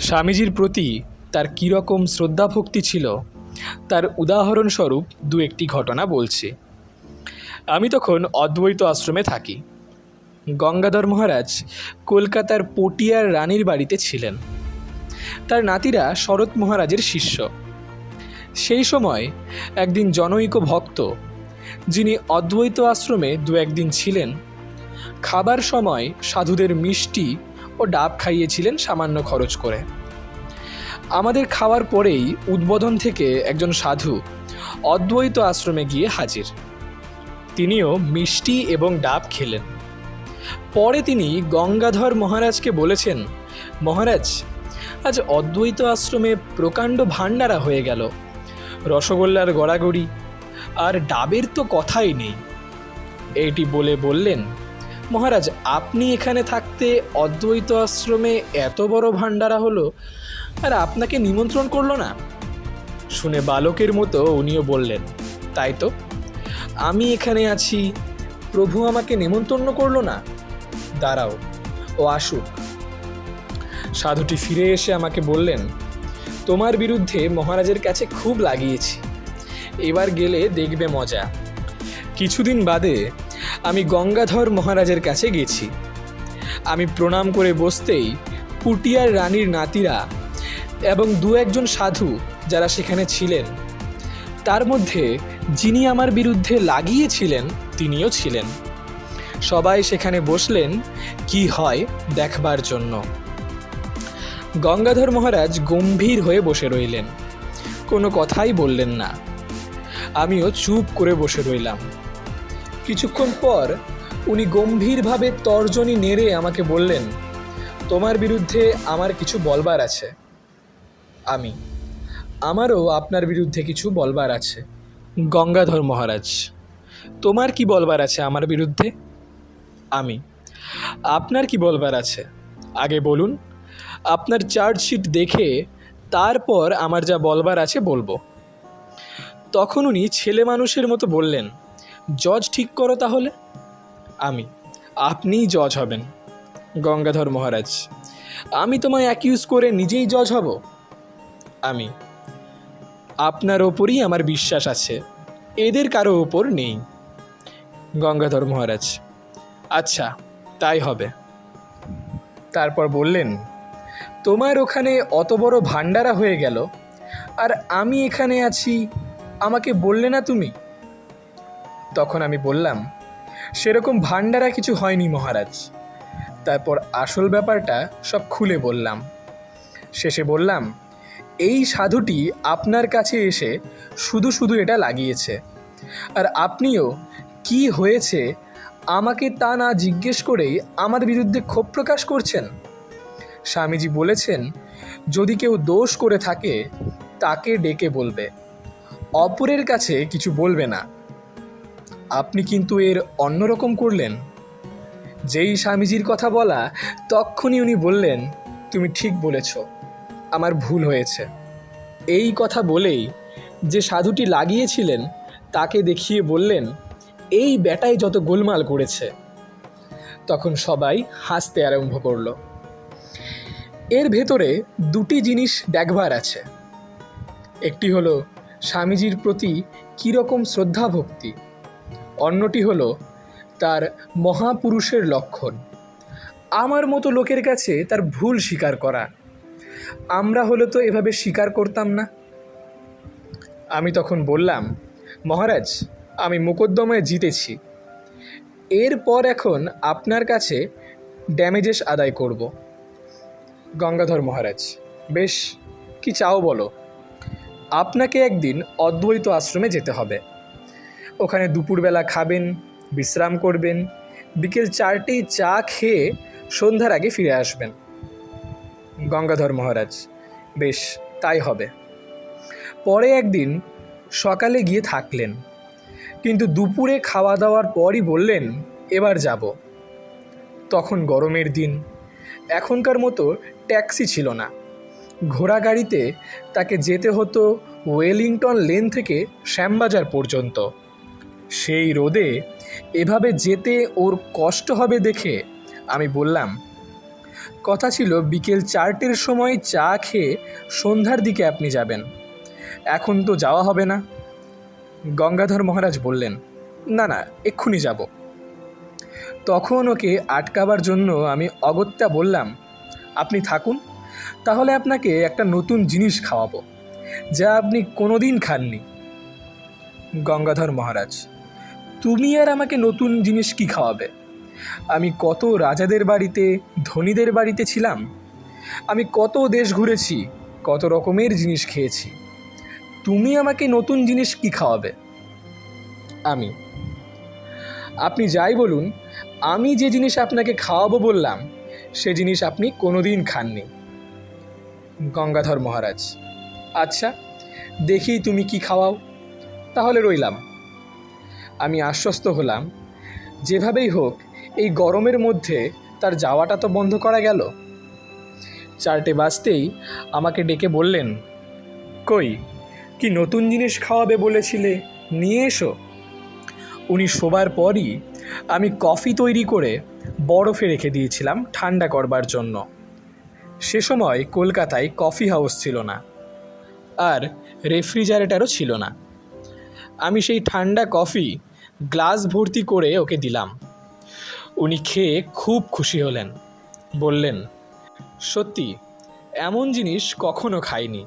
স্বামীজির প্রতি তার কীরকম শ্রদ্ধাভক্তি ছিল, তার উদাহরণস্বরূপ দু একটি ঘটনা বলছি। আমি তখন অদ্বৈত আশ্রমে থাকি। গঙ্গাধর মহারাজ কলকাতার পটিয়ার রানীর বাড়িতে ছিলেন। তার নাতিরা শরৎ মহারাজের শিষ্য। সেই সময় একদিন জনৈক ভক্ত, যিনি অদ্বৈত আশ্রমে দু একদিন ছিলেন, খাবার সময় সাধুদের মিষ্টি ও ডাব খাইয়েছিলেন সামান্য খরচ করে। আমাদের খাওয়ার পরেই উদ্বোধন থেকে একজন সাধু অদ্বৈত আশ্রমে গিয়ে হাজির। তিনিও মিষ্টি এবং ডাব খেলেন। পরে তিনি গঙ্গাধর মহারাজকে বলেছেন, মহারাজ, আজ অদ্বৈত আশ্রমে প্রকাণ্ড ভাণ্ডারা হয়ে গেল। রসগোল্লার গড়াগড়ি, আর ডাবের তো কথাই নেই। এইটি বলে বললেন মহারাজ, আপনি এখানে থাকতে অদ্বৈত আশ্রমে এত বড় ভাণ্ডারা হলো, আর আপনাকে নিমন্ত্রণ করল না? শুনে বালকের মতো উনিও বললেন, তাই তো? আমি এখানে আছি, প্রভু আমাকে নেমন্তন্ন করল না? দাঁড়াও ও আসুক। সাধুটি ফিরে এসে আমাকে বললেন, তোমার বিরুদ্ধে মহারাজের কাছে খুব লাগিয়েছি। এবার গেলে দেখবে মজা। কিছুদিন বাদে আমি গঙ্গাধর মহারাজের কাছে গেছি। আমি প্রণাম করে বসতেই পুটিয়ার রানীর নাতিরা এবং দু একজন সাধু যারা সেখানে ছিলেন, তার মধ্যে যিনি আমার বিরুদ্ধে লাগিয়েছিলেন তিনিও ছিলেন। সবাই সেখানে বসলেন, কি হয় দেখবার জন্য? গঙ্গাধর মহারাজ গম্ভীর হয়ে বসে রইলেন। কোনো কথাই বললেন না। আমিও চুপ করে বসে রইলাম। কিছুক্ষণ পর উনি গম্ভীরভাবে তর্জনী নেড়ে আমাকে বললেন, তোমার বিরুদ্ধে আমার কিছু বলবার আছে। আমি, আমারও আপনার বিরুদ্ধে কিছু বলবার আছে। গঙ্গাধর মহারাজ, তোমার কি বলবার আছে আমার বিরুদ্ধে? আমি, আপনার কি বলবার আছে? আগে বলুন, আপনার চার্জশিট দেখে তারপর আমার যা বলবার আছে বলব। তখন উনি ছেলে মানুষের মতো বললেন জজ ঠিক করো তাহলে? আমি, আপনিই জজ হবেন, গঙ্গাধর মহারাজ। আমি তোমায় অ্যাকিউজ করে নিজেই জজ হব? আমি, আপনার ওপরই আমার বিশ্বাস আছে, এদের কারও ওপর নেই। গঙ্গাধর মহারাজ আচ্ছা তাই হবে। তারপর বললেন, তোমার ওখানে অত বড় ভাণ্ডারা হয়ে গেল, আর আমি এখানে আছি, আমাকে বললে না তুমি? তখন আমি বললাম, সেরকম ভাণ্ডারা কিছু হয়নি মহারাজ। তারপর আসল ব্যাপারটা সব খুলে বললাম। শেষে বললাম, এই সাধুটি আপনার কাছে এসে শুধু শুধু এটা লাগিয়েছে। আর আপনিও কি হয়েছে আমাকে তা না জিজ্ঞেস করেই আমার বিরুদ্ধে ক্ষোভ প্রকাশ করছেন? স্বামীজি বলেছেন, যদি কেউ দোষ করে থাকে, তাকে ডেকে বলবে। অপরের কাছে কিছু বলবে না। আপনি কিন্তু এর অন্যরকম করলেন। যেই স্বামীজির কথা বলা তক্ষুনি উনি বললেন, তুমি ঠিক বলেছ, আমার ভুল হয়েছে। এই কথা বলেই যে সাধুটি লাগিয়েছিলেন, তাকে দেখিয়ে বললেন, এই বেটাই যত গোলমাল করেছে। তখন সবাই হাসতে আরম্ভ করল। এর ভেতরে দুটি জিনিস দেখবার আছে। একটি হলো স্বামীজির প্রতি কীরকম শ্রদ্ধা ভক্তি অন্যটি হলো তার মহাপুরুষের লক্ষণ। আমার মতো লোকের কাছে তার ভুল স্বীকার করা। আমরা হলে তো এভাবে স্বীকার করতাম না। আমি তখন বললাম, মহারাজ, আমি মোকদ্দমায় জিতেছি। এরপর এখন আপনার কাছে ড্যামেজেস আদায় করব। গঙ্গাধর মহারাজ, বেশ, কি চাও বলো? আপনাকে একদিন অদ্বৈত আশ্রমে যেতে হবে। ওখানে দুপুরবেলা খাবেন, বিশ্রাম করবেন, বিকেল চারটেই চা খেয়ে সন্ধ্যার আগে ফিরে আসবেন। গঙ্গাধর মহারাজ, বেশ, তাই হবে। পরে একদিন সকালে গিয়ে থাকলেন, কিন্তু দুপুরে খাওয়া দাওয়ার পরই বললেন, এবার যাব। তখন গরমের দিন, এখনকার মতো ট্যাক্সি ছিল না। ঘোড়া গাড়িতে তাকে যেতে হতো ওয়েলিংটন লেন থেকে শ্যামবাজার পর্যন্ত। সেই রোদে এভাবে যেতে ওর কষ্ট হবে দেখে আমি বললাম, কথা ছিল বিকেল চারটের সময় চা খেয়ে সন্ধ্যার দিকে আপনি যাবেন। এখন তো যাওয়া হবে না। গঙ্গাধর মহারাজ বললেন, না না, এক্ষুনি যাব। তখন ওকে আটকাবার জন্য আমি অগত্যা বললাম, আপনি থাকুন, তাহলে আপনাকে একটা নতুন জিনিস খাওয়াবো, যা আপনি কোনোদিন খাননি। গঙ্গাধর মহারাজ তুমি আর আমাকে নতুন জিনিস কি খাওয়াবে? আমি কত রাজাদের বাড়িতে, ধনীদের বাড়িতে ছিলাম। আমি কত দেশ ঘুরেছি, কত রকমের জিনিস খেয়েছি। তুমি আমাকে নতুন জিনিস কি খাওয়াবে? আমি। আপনি যাই বলুন, আমি যে জিনিস আপনাকে খাওয়াবো বললাম, সে জিনিস আপনি কোনোদিন খাননি। গঙ্গাধর মহারাজ। আচ্ছা দেখি তুমি কি খাওয়াও। তাহলে রইলাম। আমি আশ্বস্ত হলাম। যেভাবেই হোক, এই গরমের মধ্যে তার যাওয়াটা তো বন্ধ করা গেল। চারটে বাজতেই আমাকে ডেকে বললেন, কই, কি নতুন জিনিস খাওয়াবে বলেছিলে? নিয়ে এসো। উনি শোবার পরই আমি কফি তৈরি করে বরফে রেখে দিয়েছিলাম ঠান্ডা করবার জন্য। সে সময় কলকাতায় কফি হাউস ছিল না, আর রেফ্রিজারেটারও ছিল না। আমি সেই ঠান্ডা কফি গ্লাস ভর্তি করে ওকে দিলাম। উনি খেয়ে খুব খুশি হলেন। বললেন, সত্যি, এমন জিনিস কখনো খাইনি।